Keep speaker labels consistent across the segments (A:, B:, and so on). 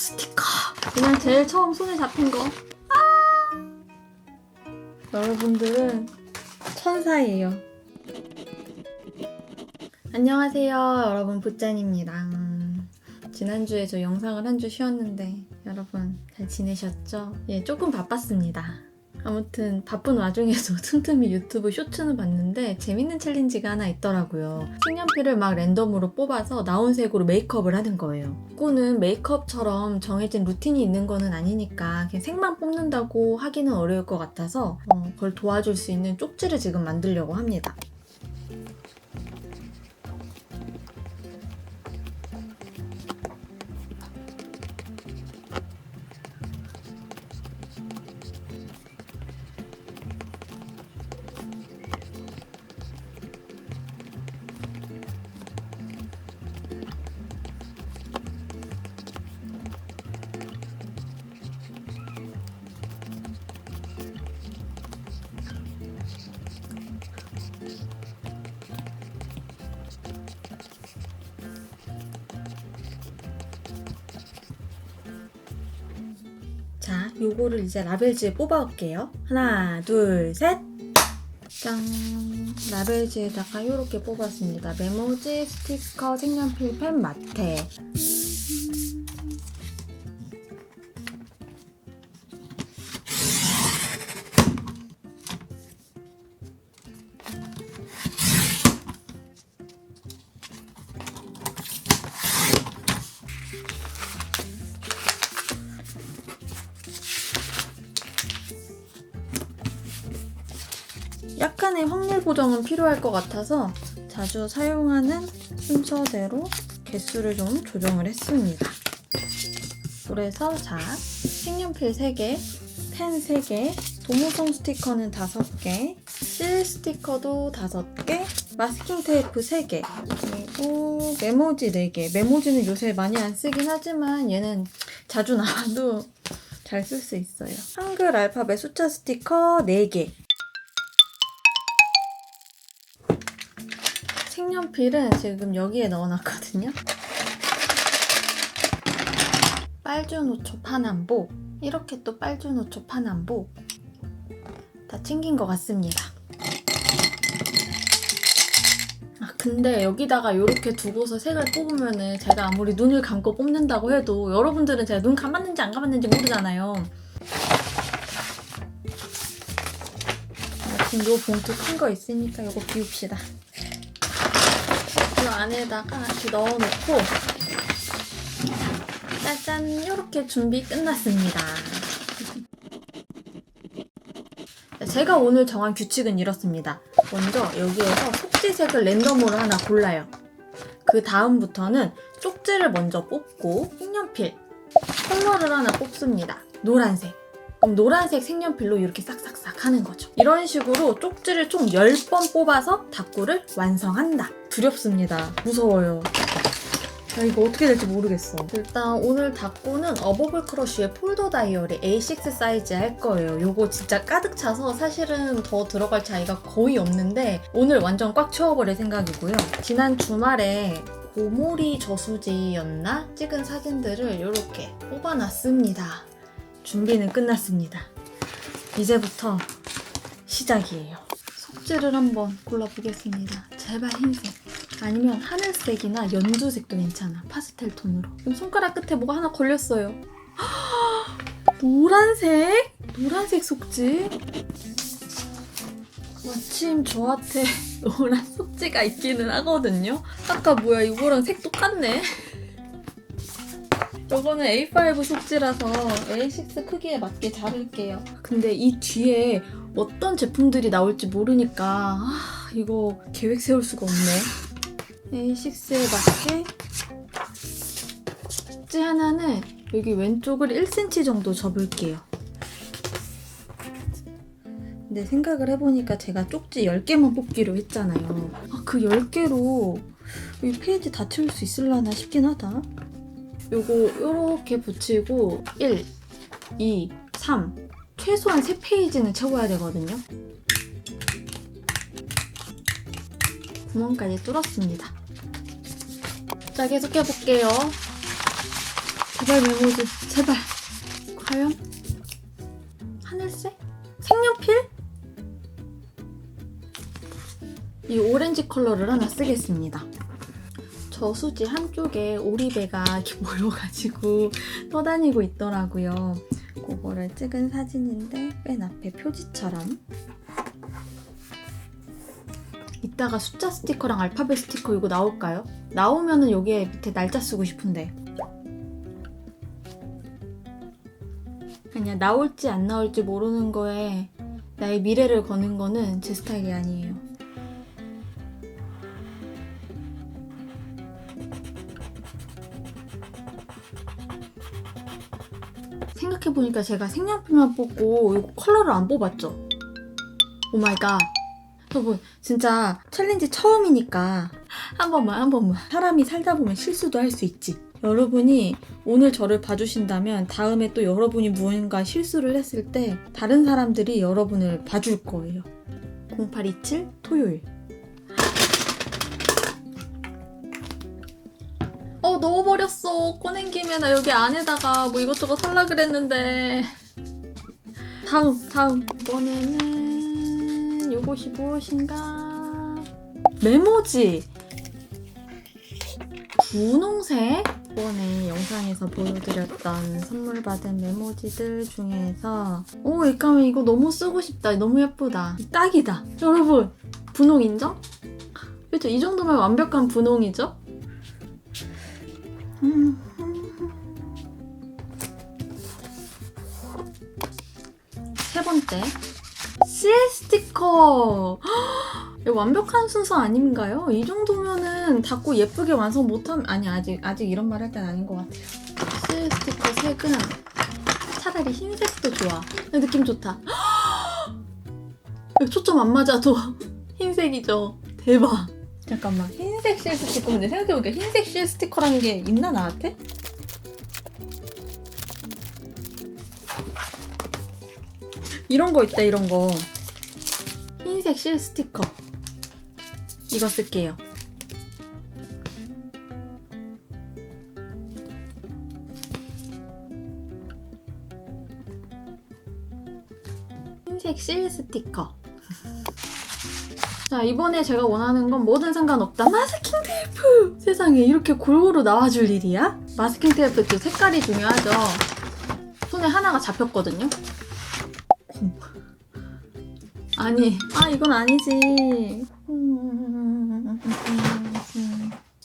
A: 스티커. 그냥 제일 처음 손에 잡힌 거. 아! 여러분들은 천사예요. 안녕하세요. 여러분, 부짠입니다. 지난주에 저 영상을 한 주 쉬었는데, 여러분, 잘 지내셨죠? 예, 조금 바빴습니다. 아무튼 바쁜 와중에도 틈틈이 유튜브 쇼츠는 봤는데 재밌는 챌린지가 하나 있더라고요. 색연필을 막 랜덤으로 뽑아서 나온 색으로 메이크업을 하는 거예요. 꾸는 메이크업처럼 정해진 루틴이 있는 거는 아니니까 그냥 색만 뽑는다고 하기는 어려울 것 같아서 어, 그걸 도와줄 수 있는 쪽지를 지금 만들려고 합니다. 자, 요거를 이제 라벨지에 뽑아올게요. 하나, 둘, 셋! 짠! 라벨지에다가 이렇게 뽑았습니다. 메모지, 스티커, 색연필, 펜, 마테. 약간의 확률 보정은 필요할 것 같아서 자주 사용하는 순서대로 개수를 좀 조정을 했습니다. 그래서 자, 색연필 3개, 펜 3개, 도무송 스티커는 5개, 실 스티커도 5개, 마스킹 테이프 3개, 그리고 메모지 4개. 메모지는 요새 많이 안 쓰긴 하지만 얘는 자주 나와도 잘 쓸 수 있어요. 한글 알파벳 숫자 스티커 4개, 색연필은 지금 여기에 넣어놨거든요. 빨주노초 파남보 이렇게 또 빨주노초 파남보 다 챙긴 것 같습니다. 아 근데 여기다가 이렇게 두고서 색을 뽑으면은 제가 아무리 눈을 감고 뽑는다고 해도 여러분들은 제가 눈 감았는지 안 감았는지 모르잖아요. 지금 요 봉투 큰 거 있으니까 이거 비웁시다. 이 안에다가 이렇게 넣어놓고 짜잔 이렇게 준비 끝났습니다. 제가 오늘 정한 규칙은 이렇습니다. 먼저 여기에서 속지색을 랜덤으로 하나 골라요. 그 다음부터는 쪽지를 먼저 뽑고 색연필 컬러를 하나 뽑습니다. 노란색. 그럼 노란색 색연필로 이렇게 싹싹싹 하는 거죠. 이런 식으로 쪽지를 총 10번 뽑아서 다꾸를 완성한다. 두렵습니다. 무서워요. 아, 이거 어떻게 될지 모르겠어. 일단 오늘 다꾸는 어버블 크러쉬의 폴더 다이어리 A6 사이즈 할 거예요. 요거 진짜 가득 차서 사실은 더 들어갈 차이가 거의 없는데 오늘 완전 꽉 채워버릴 생각이고요. 지난 주말에 고모리 저수지였나? 찍은 사진들을 이렇게 뽑아놨습니다. 준비는 끝났습니다. 이제부터 시작이에요. 속지를 한번 골라보겠습니다. 제발 흰색. 아니면 하늘색이나 연두색도 괜찮아. 파스텔 톤으로. 지금 손가락 끝에 뭐가 하나 걸렸어요. 노란색? 노란색 속지? 마침 저한테 노란 속지가 있기는 하거든요. 아까 뭐야 이거랑 색 똑같네. 이거는 A5 속지라서 A6 크기에 맞게 자를게요. 근데 이 뒤에 어떤 제품들이 나올지 모르니까 아, 이거 계획 세울 수가 없네. A6에 맞게 속지 하나는 여기 왼쪽을 1cm 정도 접을게요. 근데 생각을 해보니까 제가 쪽지 10개만 뽑기로 했잖아요. 아, 그 10개로 이 페이지 다 채울 수 있을라나 싶긴 하다. 요거 요렇게 붙이고 1, 2, 3 최소한 3페이지는 채워야 되거든요. 구멍까지 뚫었습니다. 자, 계속 해볼게요. 제발 메모지 제발. 과연? 하늘색? 색연필? 이 오렌지 컬러를 하나 쓰겠습니다. 저수지 한쪽에 오리배가 이렇게 모여가지고 떠다니고 있더라고요. 그거를 찍은 사진인데 맨 앞에 표지처럼. 이따가 숫자 스티커랑 알파벳 스티커 이거 나올까요? 나오면은 여기에 밑에 날짜 쓰고 싶은데. 아니야 나올지 안 나올지 모르는 거에 나의 미래를 거는 거는 제 스타일이 아니에요. 생각해보니까 제가 색연필만 뽑고 이거 컬러를 안 뽑았죠? 오마이갓 여러분 진짜 챌린지 처음이니까 한 번만 한 번만. 사람이 살다 보면 실수도 할 수 있지. 여러분이 오늘 저를 봐주신다면 다음에 또 여러분이 무언가 실수를 했을 때 다른 사람들이 여러분을 봐줄 거예요. 0827 토요일. 어 넣어버렸어. 꺼낸 김에 나 여기 안에다가 뭐 이것저것 살라 그랬는데. 다음 다음. 이번에는 요것이 무엇인가? 메모지. 분홍색? 이번에 영상에서 보여드렸던 선물 받은 메모지들 중에서 오 일감은 이거 너무 쓰고 싶다. 너무 예쁘다. 딱이다. 여러분 분홍 인정? 그렇죠 이 정도면 완벽한 분홍이죠? 음. 완벽한 순서 아닌가요? 이 정도면은 닫고 예쁘게 완성 못하면 아니 아직 아직 이런 말 할 땐 아닌 것 같아요. CL 스티커 색은 차라리 흰색도 좋아. 느낌 좋다. 초점 안 맞아도 흰색이죠. 대박. 잠깐만. 흰색 실 스티커. 근데 생각해보니까 흰색 실 스티커라는 게 있나 나한테? 이런 거 있다 이런 거 흰색 실 스티커. 이거 쓸게요. 흰색 실 스티커. 자 이번에 제가 원하는 건 뭐든 상관없다. 마스킹 테이프! 세상에 이렇게 골고루 나와줄 일이야? 마스킹 테이프 또 색깔이 중요하죠. 손에 하나가 잡혔거든요 아니 아 이건 아니지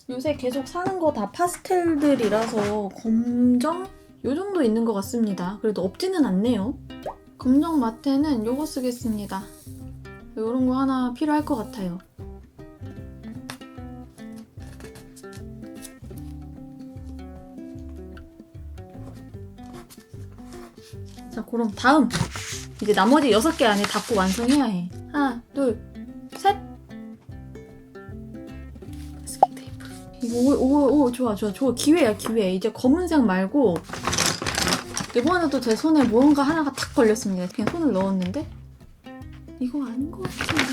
A: 요새 계속 사는 거 다 파스텔들이라서 검정? 요 정도 있는 것 같습니다 그래도 없지는 않네요 검정 마테는 요거 쓰겠습니다 요런 거 하나 필요할 것 같아요. 자, 그럼 다음. 이제 나머지 6개 안에 닫고 완성해야 해. 하나, 둘, 셋. 오, 오, 오, 좋아, 좋아, 좋아. 기회야, 기회. 이제 검은색 말고. 이번에도 제 손에 무언가 하나가 탁 걸렸습니다. 그냥 손을 넣었는데. 이거 아닌 것 같은데?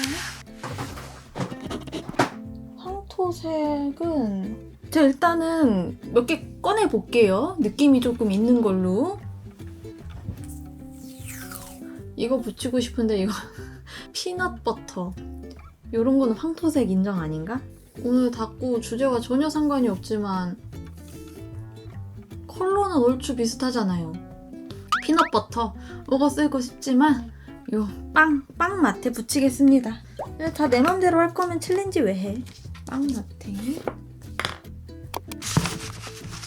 A: 황토색은 제가 일단은 몇 개 꺼내 볼게요. 느낌이 조금 있는 걸로. 이거 붙이고 싶은데 이거 피넛 버터. 이런 거는 황토색 인정 아닌가? 오늘 닫고 주제와 전혀 상관이 없지만 컬러는 얼추 비슷하잖아요. 피넛 버터. 이거 쓰고 싶지만 요 빵, 빵 마테 붙이겠습니다. 다 내 맘대로 할 거면 챌린지 왜 해? 빵 마테.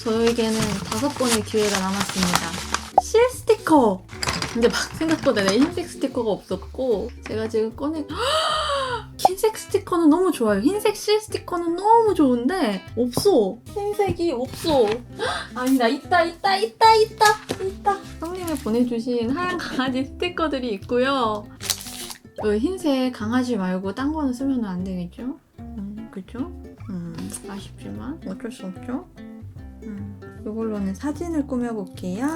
A: 저에게는 다섯 번의 기회가 남았습니다. 실 스티커! 근데 막 생각보다 내 흰색 스티커가 없었고 제가 지금 꺼낸 흰색 스티커는 너무 좋아요. 흰색 실 스티커는 너무 좋은데 없어. 흰색이 없어. 아니다 있다 있다 있다 있다 있다. 형님이 보내주신 하얀 강아지 스티커들이 있고요. 그 흰색 강아지 말고 딴 거는 쓰면 안 되겠죠? 음, 그죠? 음, 아쉽지만 어쩔 수 없죠? 음, 이걸로는 사진을 꾸며볼게요.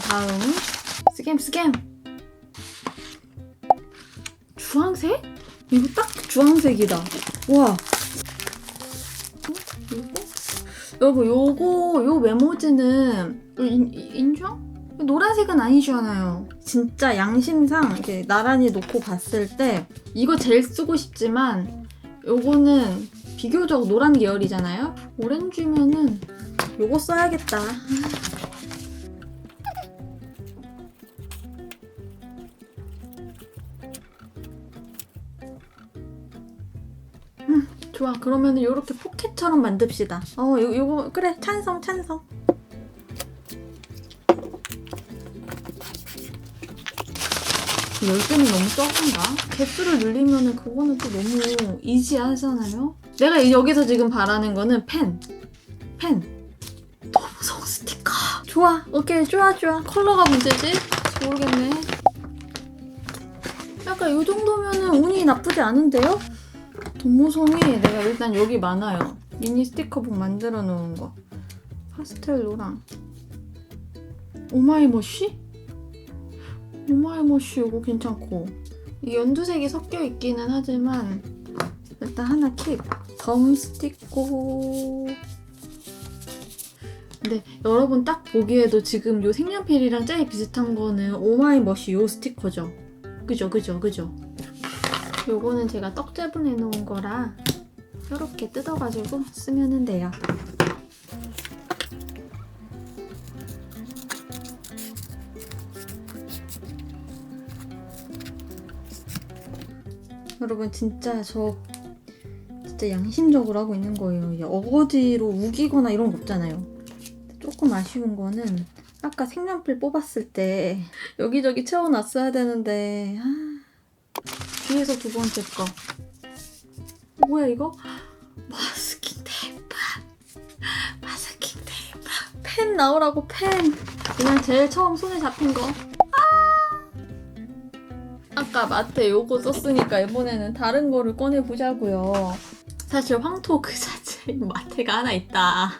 A: 다음. 스캠, 스캠. 주황색? 이거 딱 주황색이다. 와. 어? 여러분, 요거, 요 메모지는 인, 인중? 노란색은 아니잖아요. 진짜 양심상 이렇게 나란히 놓고 봤을 때 이거 제일 쓰고 싶지만 요거는 비교적 노란 계열이잖아요. 오렌지면은 요거 써야겠다. 좋아. 그러면은 요렇게 포켓처럼 만듭시다. 어, 요, 요거 그래. 찬성, 찬성. 열개는 너무 적은가? 개수를 늘리면 은 그거는 또 너무 이지하잖아요? 내가 이- 여기서 지금 바라는 거는 펜. 펜. 너무 무서운 스티커. 좋아. 오케이. 좋아, 좋아. 컬러가 문제지? 모르겠네. 약간 이 정도면 은 운이 나쁘지 않은데요? 돈모성이 내가 일단 여기 많아요. 미니 스티커북 만들어 놓은 거. 파스텔로랑. 오마이머쉬? 오마이머쉬 이거 괜찮고. 이 연두색이 섞여 있기는 하지만 일단 하나 킵. 덤 스티커. 근데 여러분 딱 보기에도 지금 요 색연필이랑 제일 비슷한 거는 오마이머쉬 요 스티커죠. 그죠, 그죠, 그죠. 요거는 제가 떡제분해 놓은 거라 이렇게 뜯어가지고 쓰면 돼요. 여러분 진짜 저 진짜 양심적으로 하고 있는 거예요. 어거지로 우기거나 이런 거 없잖아요. 조금 아쉬운 거는 아까 색연필 뽑았을 때 여기저기 채워놨어야 되는데 아, 뒤에서 두 번째 거. 뭐야 이거? 마스킹 테이프. 마스킹 테이프. 펜 나오라고 펜. 그냥 제일 처음 손에 잡힌 거. 아! 아까 마테 요거 썼으니까 이번에는 다른 거를 꺼내 보자고요. 사실 황토 그 자체에 마테가 하나 있다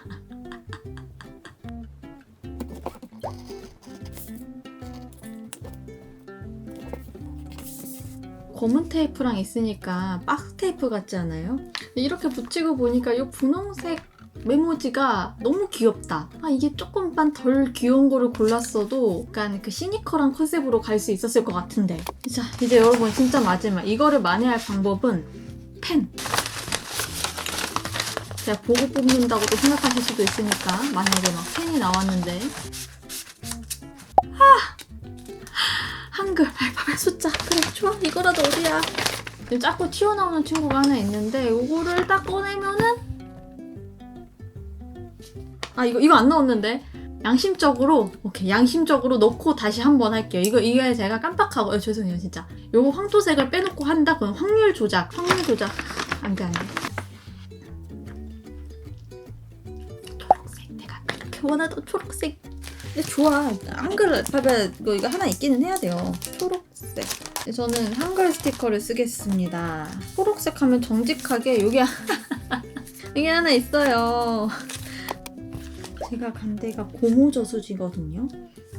A: 검은 테이프랑 있으니까 박스 테이프 같지 않아요? 이렇게 붙이고 보니까 이 분홍색 메모지가 너무 귀엽다. 아, 이게 조금만 덜 귀여운 거를 골랐어도 약간 그 시니컬한 컨셉으로 갈 수 있었을 것 같은데. 자, 이제 여러분 진짜 마지막. 이거를 만회할 방법은 펜. 제가 보고 뽑는다고 또 생각하실 수도 있으니까 만약에 막 펜이 나왔는데 한글 알파벳 숫자. 그래 좋아. 이거라도 어디야? 자꾸 튀어나오는 친구가 하나 있는데 이거를 딱 꺼내면은 아 이거 이거 안 나왔는데. 양심적으로 오케이. 양심적으로 넣고 다시 한번 할게요. 이거 이게 제가 깜빡하고 어, 죄송해요 진짜. 요거 황토색을 빼놓고 한다? 그럼 확률 조작 확률 조작. 안돼 안돼. 원하던 초록색 근데 좋아. 한글 알파벳 이거, 이거 하나 있기는 해야 돼요. 초록색. 저는 한글 스티커를 쓰겠습니다. 초록색 하면 정직하게 여기 여기 하나 있어요. 제가 간 데가 고모 저수지거든요.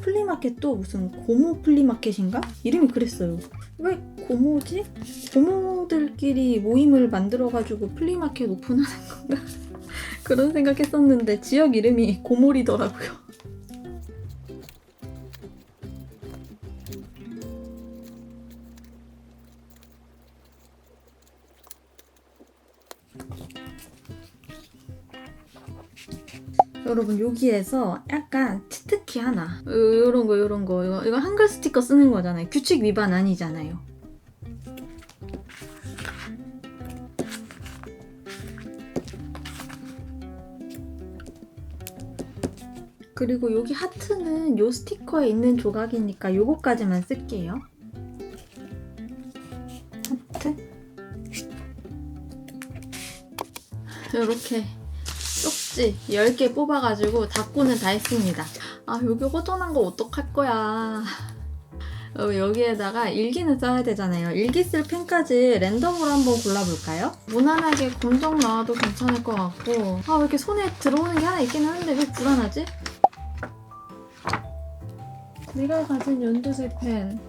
A: 플리마켓도 무슨 고모 플리마켓인가? 이름이 그랬어요. 왜 고모지? 고모들끼리 모임을 만들어가지고 플리마켓 오픈하는 건가? 그런 생각했었는데 지역 이름이 고몰이더라고요. 여러분 여기에서 약간 치트키 하나. 요, 런 거 요런 거. 이거, 이거 한글 스티커 쓰는 거잖아요. 규칙 위반 아니잖아요. 그리고 여기 하트는 요 스티커에 있는 조각이니까 요거까지만 쓸게요. 하트. 이렇게 쪽지 10개 뽑아가지고 닫고는 다 했습니다. 아, 여기 허전한 거 어떡할 거야. 어, 여기에다가 일기는 써야 되잖아요. 일기 쓸 펜까지 랜덤으로 한번 골라볼까요? 무난하게 검정 나와도 괜찮을 것 같고 아, 왜 이렇게 손에 들어오는 게 하나 있긴 하는데 왜 불안하지? 내가 가진 연두색 펜.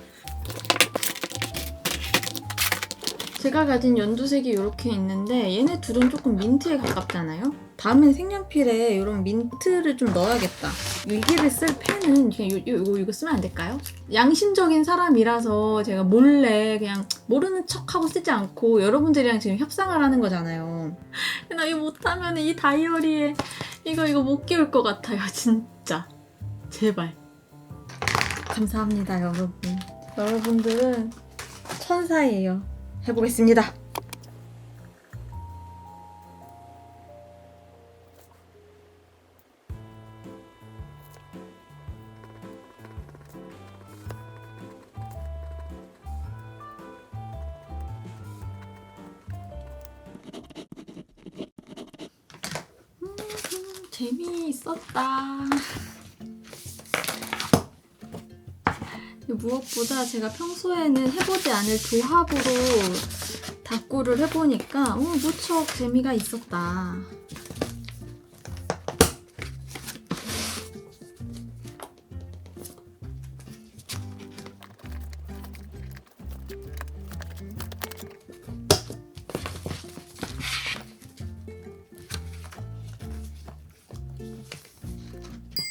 A: 제가 가진 연두색이 이렇게 있는데 얘네 둘은 조금 민트에 가깝잖아요. 다음엔 색연필에 이런 민트를 좀 넣어야겠다. 일기를 쓸 펜은 그냥 요, 요, 이거, 이거 쓰면 안 될까요? 양심적인 사람이라서 제가 몰래 그냥 모르는 척하고 쓰지 않고 여러분들이랑 지금 협상을 하는 거잖아요. 나 이거 못하면 이 다이어리에 이거 이거 못 끼울 것 같아요 진짜. 제발. 감사합니다 여러분. 여러분들은 천사예요. 해보겠습니다. 음, 재미있었다. 무엇보다 제가 평소에는 해보지 않을 조합으로 다꾸를 해보니까 어, 무척 재미가 있었다.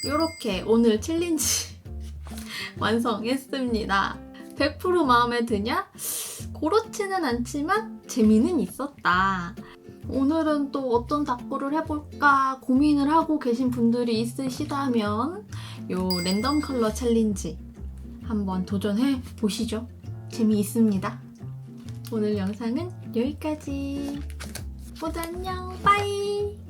A: 이렇게 오늘 챌린지 완성했습니다. 100% 마음에 드냐? 그렇지는 않지만 재미는 있었다. 오늘은 또 어떤 답구를 해볼까 고민을 하고 계신 분들이 있으시다면 요 랜덤 컬러 챌린지 한번 도전해 보시죠. 재미있습니다. 오늘 영상은 여기까지. 모두 안녕. 빠이.